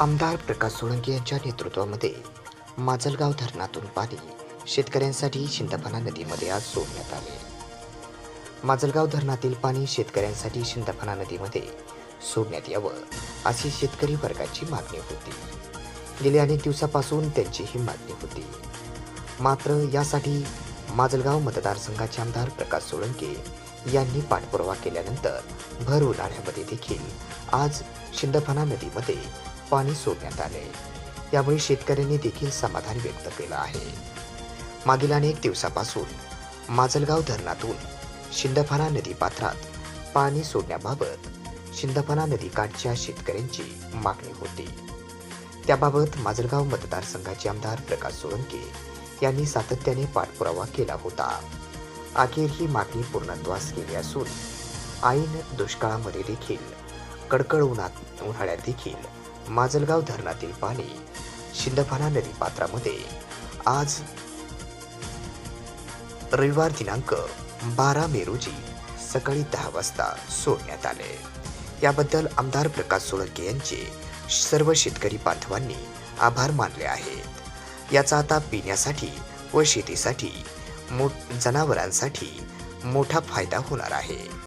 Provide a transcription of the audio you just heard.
आमदार प्रकाश सोळंके यांच्या नेतृत्वामध्ये माजलगाव धरणातून पाणी शेतकऱ्यांसाठी शिंदफणा नदीमध्ये आज सोडण्यात आले. माजलगाव धरणातील पाणी शेतकऱ्यांसाठी शिंदफणा नदीमध्ये सोडण्यात यावं अशी शेतकरी वर्गाची मागणी होती. गेल्या अनेक दिवसापासून त्यांची ही मागणी होती. मात्र यासाठी माजलगाव मतदारसंघाचे आमदार प्रकाश सोळंके यांनी पाठपुरावा केल्यानंतर भर उन्हाळ्यामध्ये देखील आज शिंदफणा नदीमध्ये पाणी सोडण्यात आले. यामुळे शेतकऱ्यांनी देखील समाधान व्यक्त केलं आहे. मागील अनेक दिवसापासून माजलगाव धरणातून शिंदफणा नदी पात्रात पाणी सोडण्याबाबत शिंदफणा नदीकाठच्या शेतकऱ्यांची मागणी होती. त्याबाबत माजलगाव मतदारसंघाचे आमदार प्रकाश सोळंके यांनी सातत्याने पाठपुरावा केला होता. अखेर ही मागणी पूर्णत्वास केली असून आईन दुष्काळामध्ये देखील कडकड उन्हात उन्हाळ्यात देखील माजलगाव धरणातील पाणी शिंदफाना नदी पात्रामध्ये आज रविवार दिनांक बारा मे रोजी सकाळी दहा वाजता सोडण्यात आले. याबद्दल आमदार प्रकाश सोळंके यांचे सर्व शेतकरी बांधवांनी आभार मानले आहेत. याचा आता पिण्यासाठी व शेतीसाठी मो जनावरांसाठी मोठा फायदा होणार आहे.